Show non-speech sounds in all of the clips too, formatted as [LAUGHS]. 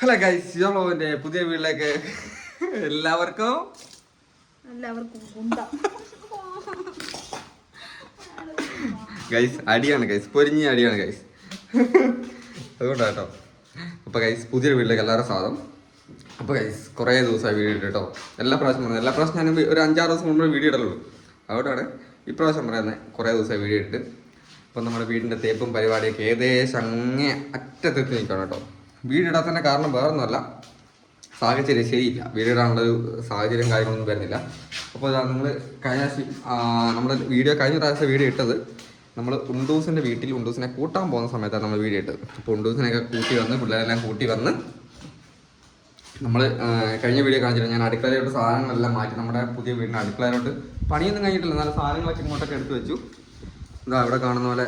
Hello guys യോളോവിന്റെ പുതിയ വീട്ടിലേക്ക് എല്ലാവർക്കും. ഗൈസ് അടിയാണ് ഗൈസ് പൊരിഞ്ഞ അടിയാണ് ഗൈസ് അതുകൊണ്ടാണ് കേട്ടോ അപ്പോൾ ഗൈസ് പുതിയൊരു വീട്ടിലേക്ക് എല്ലാവരും സ്വാഗതം. അപ്പോൾ ഗൈസ് കുറേ ദിവസമായി വീഡിയോ ഇട്ട് കേട്ടോ എല്ലാ പ്രാവശ്യം പറഞ്ഞു എല്ലാ പ്രാവശ്യം ഞാൻ ഒരു അഞ്ചാറ് ദിവസം മുമ്പ് വീഡിയോ ഇടലുള്ളൂ. അതുകൊണ്ടാണ് ഇപ്രാവശ്യം പറയുന്നത് കുറേ ദിവസമായി വീഡിയോ ഇട്ട് അപ്പോൾ നമ്മുടെ വീടിന്റെ തേപ്പും പരിപാടിയൊക്കെ ഏകദേശം അങ്ങേ അറ്റത്തെത്തി നിൽക്കണം കേട്ടോ. വീടിടാത്തതിന്റെ കാരണം വേറൊന്നുമല്ല. സാഹചര്യം ശരിയില്ല. വീടിടാനുള്ള സാഹചര്യം കാര്യങ്ങളൊന്നും വരുന്നില്ല. അപ്പോൾ നിങ്ങൾ കഴിഞ്ഞ നമ്മുടെ വീഡിയോ കഴിഞ്ഞ പ്രാവശ്യം വീഡിയോ ഇട്ടത് നമ്മൾ ഉണ്ടൂസിന്റെ വീട്ടിൽ ഉണ്ടൂസിനെ കൂട്ടാൻ പോകുന്ന സമയത്താണ് നമ്മൾ വീഡിയോ ഇട്ടത്. അപ്പോൾ ഉണ്ടൂസിനെയൊക്കെ കൂട്ടി വന്ന് പിള്ളേരെല്ലാം കൂട്ടി വന്ന് നമ്മൾ കഴിഞ്ഞ വീഡിയോ കാണിച്ചില്ല ഞാൻ അടുക്കളയിലോട്ട് സാധനങ്ങളെല്ലാം മാറ്റി നമ്മുടെ പുതിയ വീടിന്റെ അടുക്കളയിലോട്ട് പണിയൊന്നും കഴിഞ്ഞിട്ടില്ല. നല്ല സാധനങ്ങളൊക്കെ ഇങ്ങോട്ടൊക്കെ എടുത്തു വെച്ചു. ഇതാ ഇവിടെ കാണുന്ന പോലെ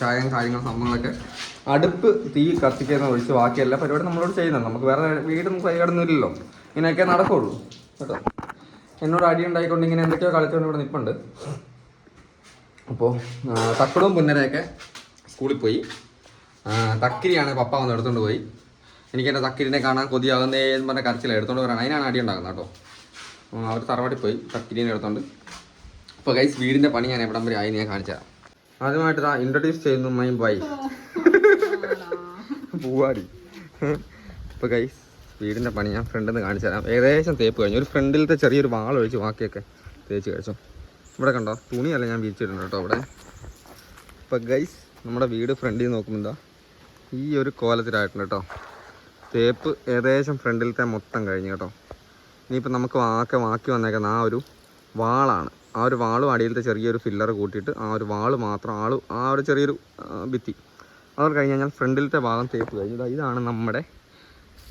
ചായയും കാര്യങ്ങളും സംഭവങ്ങളൊക്കെ. അടുപ്പ് തീ കത്തിക്കുന്ന ഒഴിച്ച് ബാക്കി എല്ലാ പരിപാടി നമ്മളോട് ചെയ്യുന്നുണ്ട്. നമുക്ക് വേറെ വീടും പരിപാടിയൊന്നും ഇല്ലല്ലോ ഇങ്ങനെയൊക്കെ നടക്കുള്ളൂ. കേട്ടോ? എന്നോട് അടി ഉണ്ടായിക്കൊണ്ട് ഇങ്ങനെ എന്തൊക്കെയോ കളിച്ചുകൊണ്ട് ഇവിടെ നിൽപ്പുണ്ട് അപ്പോൾ തക്കടവും പുന്നരയൊക്കെ സ്കൂളിൽ പോയി. തക്കിരിയാണ് പപ്പ വന്ന് എടുത്തുകൊണ്ട് പോയി. എനിക്ക് എന്റെ തക്കിരിനെ കാണാൻ കൊതിയാകുന്നേ എന്ന് പറഞ്ഞ കരച്ചില്ല എടുത്തുകൊണ്ട് വരാൻ. അതിനാണ് അടി ഉണ്ടാകുന്നത് കേട്ടോ. അവർ തറവാടി പോയി തക്കിരിനെ എടുത്തുകൊണ്ട് അപ്പോൾ ഗൈസ് വീടിന്റെ പണി ഞാൻ എവിടം വരെ ആയി ഞാൻ കാണിച്ചു തരാം ആദ്യമായിട്ട് ഇതാ ഇൻട്രൊഡ്യൂസ് ചെയ്യുന്നു മൈ ബൈ പൂവാടി. ഇപ്പൊ ഗൈസ് വീടിന്റെ പണി ഞാൻ ഫ്രണ്ടിൽ നിന്ന് കാണിച്ചു തരാം. ഏകദേശം തേപ്പ് കഴിഞ്ഞു. ഒരു ഫ്രണ്ടിലത്തെ ചെറിയൊരു വാൾ ഒഴിച്ച് ബാക്കിയൊക്കെ തേച്ച് കഴിച്ചു. ഇവിടെ കണ്ടോ? തുണിയല്ല ഞാൻ വിരിച്ചിട്ടുണ്ട് കേട്ടോ ഇവിടെ. ഇപ്പൊ ഗൈസ് നമ്മുടെ വീട് ഫ്രണ്ടിൽ നോക്കുമ്പോൾ എന്താ? ഈ ഒരു കോലത്തിലായിട്ടുണ്ട് കേട്ടോ. തേപ്പ് ഏകദേശം ഫ്രണ്ടിലത്തെ മൊത്തം കഴിഞ്ഞു കേട്ടോ. ഇനിയിപ്പോൾ നമുക്ക് വാക്കെ വാക്കി വന്നേക്കുന്ന ആ ഒരു വാളാണ്. ആ ഒരു വാളും അടിയിലത്തെ ചെറിയൊരു ഫില്ലർ കൂട്ടിയിട്ട് ആ ഒരു വാൾ മാത്രം ആൾ ആ ഒരു ചെറിയൊരു ഭിത്തി. അവർ കഴിഞ്ഞ് കഴിഞ്ഞാൽ ഫ്രണ്ടിലത്തെ ഭാഗം തേപ്പ് കഴിഞ്ഞു. ഇതാണ് നമ്മുടെ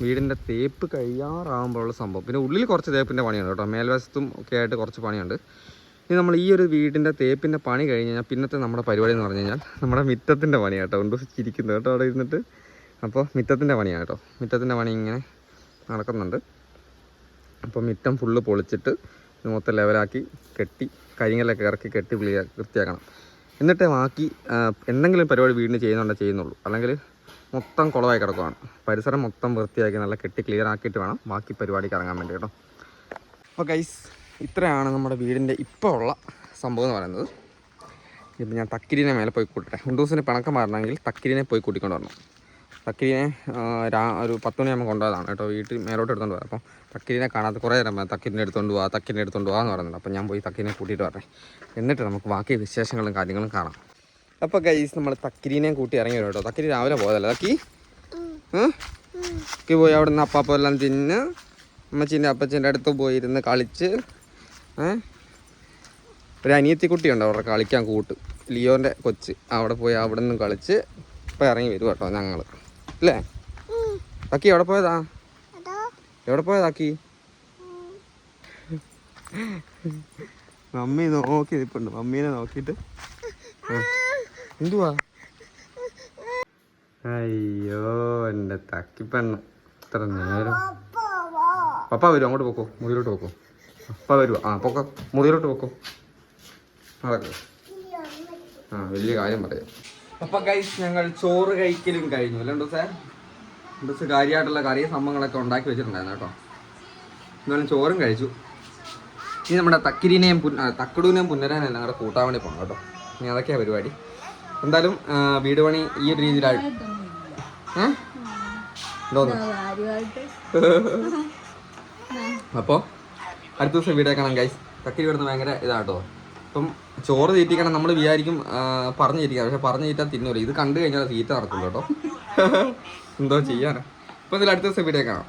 വീടിന്റെ തേപ്പ് കഴിയാറാകുമ്പോഴുള്ള സംഭവം. പിന്നെ ഉള്ളിൽ കുറച്ച് തേപ്പിന്റെ പണിയുണ്ട് കേട്ടോ. മേൽവശത്തും ഒക്കെ ആയിട്ട് കുറച്ച് പണിയുണ്ട്. ഇനി നമ്മൾ ഈ ഒരു വീടിന്റെ തേപ്പിന്റെ പണി കഴിഞ്ഞ് കഴിഞ്ഞാൽ പിന്നത്തെ നമ്മുടെ പരിപാടി എന്ന് പറഞ്ഞു കഴിഞ്ഞാൽ നമ്മുടെ മിറ്റത്തിന്റെ പണി കേട്ടോ. ഉണ്ട് ചിരിക്കുന്നത് കേട്ടോ അവിടെ ഇരുന്നിട്ട്. അപ്പോൾ മിറ്റത്തിന്റെ പണിയാണ് കേട്ടോ. മിറ്റത്തിന്റെ പണി ഇങ്ങനെ നടക്കുന്നുണ്ട്. അപ്പോൾ മിറ്റം ഫുള്ള് പൊളിച്ചിട്ട് ഇത് മൊത്തം ലെവലാക്കി കെട്ടി കരിങ്ങലൊക്കെ ഇറക്കി കെട്ടി ക്ലിയർ വൃത്തിയാക്കണം. എന്നിട്ട് ബാക്കി എന്തെങ്കിലും പരിപാടി വീടിന് ചെയ്യുന്നുണ്ടോ ചെയ്യുന്നുള്ളൂ. അല്ലെങ്കിൽ മൊത്തം കുളമായി കിടക്കുവാണ്. പരിസരം മൊത്തം വൃത്തിയാക്കി നല്ല കെട്ടി ക്ലിയർ ആക്കിയിട്ട് വേണം ബാക്കി പരിപാടിക്ക് ഇറങ്ങാൻ വേണ്ടി കേട്ടോ. അപ്പോൾ ഗൈസ് ഇത്രയാണ് നമ്മുടെ വീടിന്റെ ഇപ്പോൾ ഉള്ള സംഭവം എന്ന് പറയുന്നത്. ഇപ്പം ഞാൻ തക്കിരിനെ മേലെ പോയി കൂട്ടട്ടെ. ഹുണ്ടൂസിന് പിണക്കം മാറണമെങ്കിൽ തക്കിരിനെ പോയി കൂട്ടിക്കൊണ്ട് വരണം. തക്കിരിനെ ഒരു പത്ത് മണിയാകുമ്പോൾ കൊണ്ടുപോയതാണ് കേട്ടോ. വീട്ടിൽ മേലോട്ട് എടുത്തോണ്ട് പോകാം അപ്പം തക്കിരിനെ കാണാത്ത കുറേ നേരം തക്കിരിനെ എടുത്തോണ്ട് പോവാ തക്കിരിനെ എടുത്തോണ്ട് പോകാന്ന് പറയുന്നുണ്ട് അപ്പോൾ ഞാൻ പോയി തക്കിരിനെ കൂട്ടിയിട്ട് വരട്ടെ എന്നിട്ട് നമുക്ക് ബാക്കി വിശേഷങ്ങളും കാര്യങ്ങളും കാണാം. അപ്പോൾ ഗൈസ് നമ്മൾ തക്കിരിനെ കൂട്ടി ഇറങ്ങി വരും കേട്ടോ. തക്കിരി രാവിലെ പോയതല്ലേ? തക്കി? തക്കി പോയി അവിടെ നിന്ന് അപ്പാപ്പം എല്ലാം തിന്ന് അമ്മച്ചീന്റെ അപ്പച്ചന്റെ അടുത്ത് പോയിരുന്ന് കളിച്ച് ഒരു അനിയത്തി കുട്ടിയുണ്ട് അവിടെ കളിക്കാൻ കൂട്ട്. ലിയോന്റെ കൊച്ച്. അവിടെ പോയി അവിടെ നിന്നും കളിച്ച് ഇപ്പം ഇറങ്ങി വരും കേട്ടോ ഞങ്ങൾ അല്ലേ അക്കി എവിടെ പോയതാ? എവിടെ പോയതാ അക്കി മമ്മി നോക്കി നിൽപ്പുണ്ട് മമ്മീനെ നോക്കിട്ട്. എന്തുവാ? അയ്യോ എന്റെ പെണ്ണ ഇത്ര നേരം. പപ്പ വരും അങ്ങോട്ട് പോക്കോ. മുറിയിലോട്ട് പോക്കോ. പപ്പ വരുവോ ആ പോക്കോ. മുറിയിലോട്ട് പോക്കോ. നടക്കോ ആ വലിയ കാര്യം പറയാം. അപ്പൊ ഗൈസ് ഞങ്ങൾ ചോറ് കഴിക്കലും കഴിഞ്ഞു. അല്ലേ സാർ? ഉണ്ടോ കാര്യമായിട്ടുള്ള കറി സംഭവങ്ങളൊക്കെ ഉണ്ടാക്കി വെച്ചിട്ടുണ്ടായിരുന്നു കേട്ടോ. എന്നാലും ചോറും കഴിച്ചു. ഇനി നമ്മുടെ തക്കിരിനെയും പുന്ന തക്കടൂനെയും പുന്നരനെയും ഞങ്ങളുടെ കൂടെ കൂട്ടാൻ വേണ്ടി പോകണം കേട്ടോ. ഇനി അതൊക്കെയാണ് പരിപാടി. എന്തായാലും വീട് പണി ഈ ഒരു രീതിയിലായി അപ്പോ എന്തോന്നു? കാര്യമായിട്ട്. അപ്പോൾ അടുത്ത ദിവസം വീടേ കാണാം ഗൈസ് തക്കിരി വിടുന്ന ഭയങ്കര ഇതാട്ടോ അപ്പം ചോറ് തീറ്റിക്കണം നമ്മൾ വിചാരിക്കും പറഞ്ഞു തീറ്റിക്കാം. പക്ഷെ പറഞ്ഞു തീറ്റാൻ തിന്നൂല. ഇത് കണ്ടു കഴിഞ്ഞാൽ തീറ്റ നടക്കുന്നു കേട്ടോ. [LAUGHS] എന്തോ ചെയ്യാനാ. ഇപ്പൊ ഇതിൽ അടുത്ത ദിവസം വീഡിയോ കാണാം.